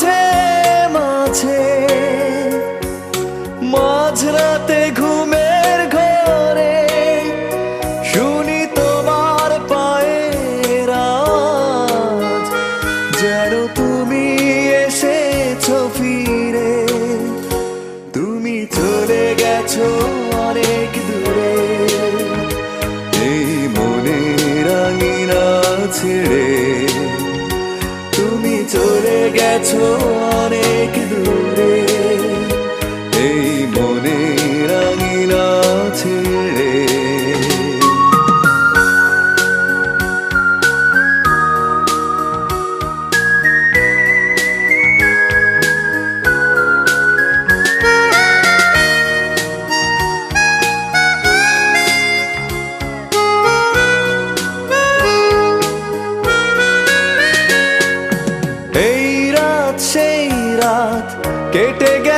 মাঝে মাঝে। মাঝরাতে ঘুমের ঘরে শুনি তোমার পায়ের যেন তুমি এসেছ ফিরে, তুমি চলে গেছো অনেক দূরে। এই মনে রাঙিনা ছেড়ে গেছো অনেক দূর।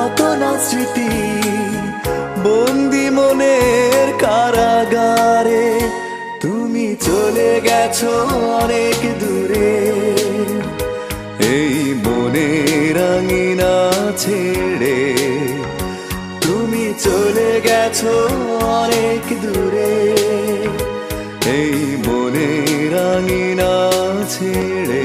কত স্মৃতি, বন্দি মনের কারাগারে। তুমি চলে গেছো অনেক দূরে। এই মনে রাঙিনা ছেড়ে তুমি চলে গেছো অনেক দূরে। এই মনে রাঙিনা ছেড়ে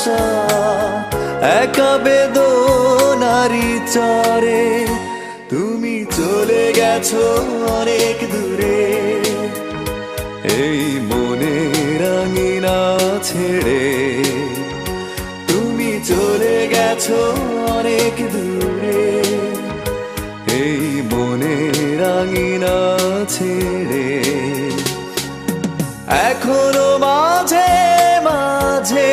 ভালোবাসা, একা বেদনারি চরে। তুমি চলে গেছো অনেক দূরে। এই মনে রাঙিনা ছেড়ে তুমি চলে গেছো অনেক দূরে। এই মনে রাঙিনা ছেড়ে এখনও মাঝে মাঝে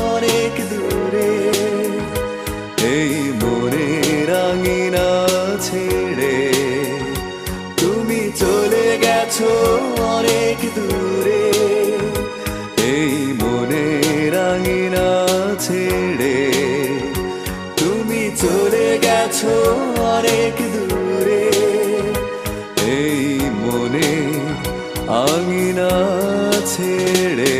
অনেক দূরে। এই মনে রাঙিনা ছেড়ে তুমি চলে গেছো অনেক দূরে। এই মনে আঙিনা ছেড়ে।